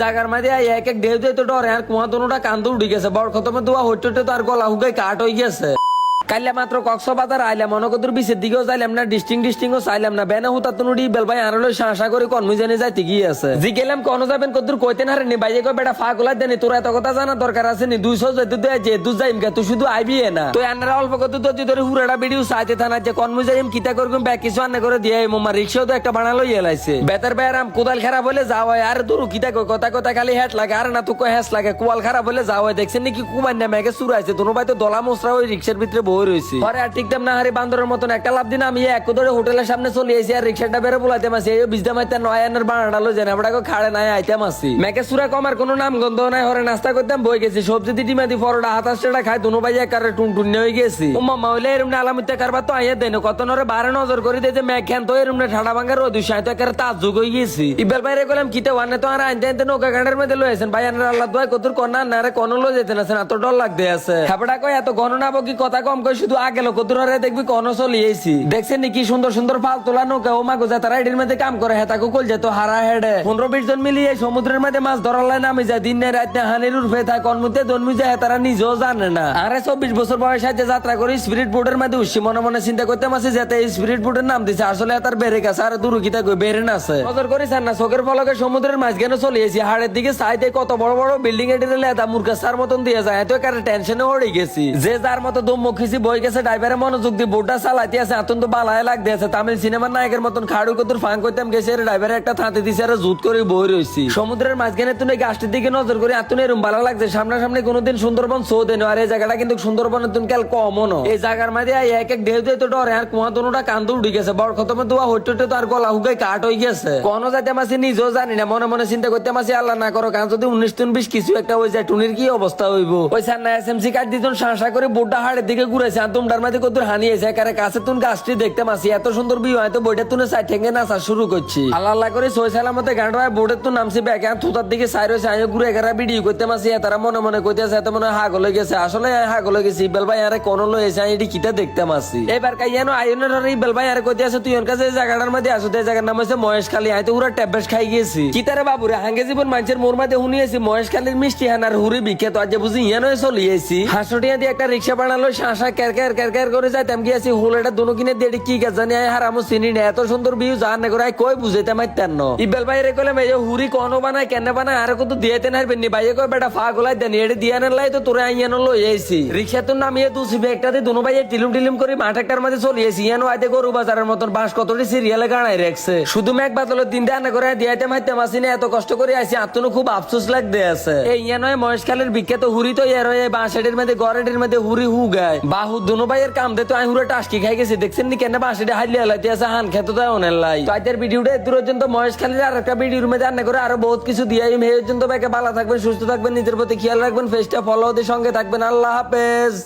জাগার মাঝে এক এক ঢেউ দিয়ে তো ডর আর কুয়া দোনোটা কান্দু উঠে গেছে। বড় খতমে দোয়া হইতে তো আর গলা হুগাই কাট হয়ে গেছে। কাইলে মাত্র কক্সবাজার আইলাম মনকদুর বিচের দিকেও যাইলাম না, ডিস্টিং ডিস্টিং ও চাইলাম না। বেনা হুতা তুনুডি, বেলবাই আনলো শাসা করে কনমু জানে যাইতে গিয়ে আছে। জি গেলাম কোন যাবেন কদুর কইতে না নি বাইরে কই বেটা ফা গোলা দেনি তোর এত কথা জানা দরকার আছে নি, দুইশো যেতে দে, যে দু যাইম গে, তুই শুধু আইবি না। তুই আন্নারা অল্প কত তুই ধরে হুরাটা ভিডিও চাইতে থানা যে কনমু যাইম, কিতা করগুম ব্যাগ কিছু আন্না করে দিয়ে মোমা রিক্সাও তো একটা বানালো এলাইছে। বেতার বেয়ারাম কোদাল খারাপ হলে যাও হয় আর দূর কিতা কই কথা কথা খালি হেট লাগে আর না তো কই হ্যাস লাগে কোয়াল খারাপ হলে যাও দেখছেন নাকি কুমার না মেঘে সুরাইছে দুনো ভাই তো দলা মোসরা ওই রিক্সার ভিতরে বই পরে আর ঠিকঠাক না হারি বান্দরের মতন একটা লাভ দিন, আমি এক ধরে হোটেলের সামনে চলে এসেছি আর রিক্সাটা বেরো বলাইতে মাসি এই বিজদা মাইতে নয় আনার বানাটা লো জানে আমরা খাড়ে নাই আইতাম আসি মেঘে সুরা কমার কোনো নাম গন্ধ নাই, হরে নাস্তা করতাম, বই গেছি, সবজি দি ডিমাদি পরোটা হাতাশটা খাই দুনো ভাই একারে টুন টুন হয়ে গেছি। ও মামা হইলে এরম আলামিতে কারবার তো আইয়া দেন, কত নরে বারে নজর করে মেঘ খেন তো এরম ঠাডা ভাঙ্গার রোদ সাই একারে তাজ যুগ হয়ে গেছি। ইবেল বাইরে গেলাম কিতে ওয়ানে তো আর আনতে নৌকা মধ্যে লয়েছেন ভাই আনার আল্লাহ দোয়াই কতুর কন্যা না রে কোন লো যেতে না এত ডর লাগতে আছে। খাপড়া কই এত গণনা বকি, কথা কম কই শুধু আগে লো কতুর রে দেখবি কোন চলিয়েছি দেখছেন নি কি সুন্দর সুন্দর ফাল তোলা নৌকা ও মাগো যা তারা এটির মধ্যে কাম করে হেতাকো কল যেত হারা হেডে। পনেরো বিশ জন মিলিয়ে সমুদ্রের মধ্যে মাছ ধরার লাই নামে যায় দিন রাত নেই হানির উর্ফে থাকে কর্মতে জন্মি যায় তারা নিজেও জানে না। আরে চব্বিশ বছর বয়স আছে যাত্রা করি স্পিরিট বোর্ডের মধ্যে উঠছি, মনে মনে চিন্তা করতে মাসে যেতে স্পিরিট বোর্ডের নাম দিছে, আসলে তার বেড়ে গেছে, আর দূর গীতা কই বেড়ে না আছে। নজর করিস না, চোখের ফলকে সমুদ্রের মাঝখানে চলিয়েছি হাড়ের দিকে সাইডে কত বড় বড় বিল্ডিং এর লেদা মূর্খার মতন দিয়ে যায়, এত একারে টেনশনে হয়ে গেছি। যে যার মতো দম মুখিছি বই গেছে, ড্রাইভারে মনোযোগ দিয়ে বোর্ডটা চালাইতে আছে এতন তো বালায় লাগ দিয়েছে তামিল সিনেমার নায়কের মতন খাড়ু কতুর ফাং করতাম গেছে ড্রাইভারে একটা থাঁতে দিছে আর জুত করে বই রয়েছি সমুদ্রের মাঝখানে তুই গাছটির দিকে নজর করে এতন এরম ভালো লাগছে। সামনাসামনি কোনোদিন সুন্দরবন শো দেন আর এই জায়গাটা কিন্তু সুন্দরবনের তুন কাল কমও ন এই জায়গার মাঝে এক এক ঢেউ তো ডরে, আর কুয়া দোনোটা কান্দু উঠে গেছে। বড় খতমে দোয়া হইতে হইতে তো আর গলা হুগাই কাট হয়ে গেছে। কোন যাতে মাসি নিজেও জানি না, মনে মনে চিন্তা করতে মাসি, আল্লাহ না করো কারণ যদি উনিশ তুন বিশ কিছু একটা হয়ে যায়, টুনির কি অবস্থা হইব? ওই সান্না এস এম সি কার্ড দিতন শাঁসা করে বোর্ডটা হাড়ের দিকে ঘুরেছে আর তোমটার মাঝে কত হানিয়েছে কারে কাছে তুন গাছটি দেখতে মাসি। এত সুন্দর বিয়ে হয়তো বইটা তুনে সাইড ঠেঙ্গে নাচা শুরু করছি। আল্লাহ আল্লাহ করে সই সালামতে গান হয় বোর্ডের তো নামছি ব্যাগ। আর থুতার দিকে সাইড হয়েছে আমি ঘুরে এগারা ভিডিও করতে মাসি। তারা মনে মনে কইতেছে এত মনে হাগ হয়ে গেছে। আসলে হাগ হয়ে গেছি বেল ভাই, আরে কোন লো এসে আমি কিতা দেখতে মাসি। এবার কাইয়ানো আইনের ধরে বেল ভাই, আরে কইতে আছে তুই ওর কাছে জায়গাটার মধ্যে আসো এই জায়গার নাম হচ্ছে মহেশখালী। আমি তো পুরো ট্যাবলেট খাই গেছি। কিতারে বাবুরে, হাঙ্গে জীবন মানুষের মোর মধ্যে শুনিয়েছি মহেশখালীর মিষ্টি হানার হুরি বিখ্যাত। আজ বুঝি ইয়ানো চলিয়েছি হাসটিয়া দিয়ে একটা রিক্সা বানালো, শাঁসা ক্যার ক্যার ক্যার ক্যার করে যাইতাম। গিয়েছি হুলেটা দুনো কিনে দিয়ে কি গাছ জানি, আয় হারামো, চিনি না। এত সুন্দর ভিউ জান না করে আয় কই বুঝাইতে মাইতেন ন? ইবেল ভাই রে কইলাম এই যে হুরি কোন বানায়, কেন বানায়? আর কত দিয়েতে না বেনি ভাই কই বেটা ফা গোলাই দেন এডি দিয়া না লাই তো তোরে আইয়ানো লই আইছি। রিক্সা তো নামিয়ে একটা দিয়ে দুনো ভাইয়ে টিলুম টিলুম করে মাঠ একটার মধ্যে চলিয়েছি ইয়ানো আইতে গরু বাজারের মতন বাঁশ কতটি সিরিয়ালে গাড়াই রাখছে। শুধু মেঘ বাদল দিন দেয়া করে দিয়াইতে মাইতে মাসি না, এত কষ্ট করে আইছি, আত্মনো খুব আফসোস লাগতে আছে। এই ইয়ানো মহেশখালের বিখ্যাত হুরি তো ইয়ার বাঁশেটির মধ্যে গড়েটির মধ্যে হুরি হু গায়। ভাইয়ের তো টাসকি খাই গেছি। দেখছেন হান খেতে ভিডিওটা মহেশখালীর আর একটা করে আরও বহুত কিছু দিয়ে পর্যন্ত ভাইকে ভালো থাকবেন, সুস্থ থাকবেন, নিজের প্রতি খেয়াল রাখবেন ফেসটা ফলো সঙ্গে থাকবেন। আল্লাহ হাফেজ।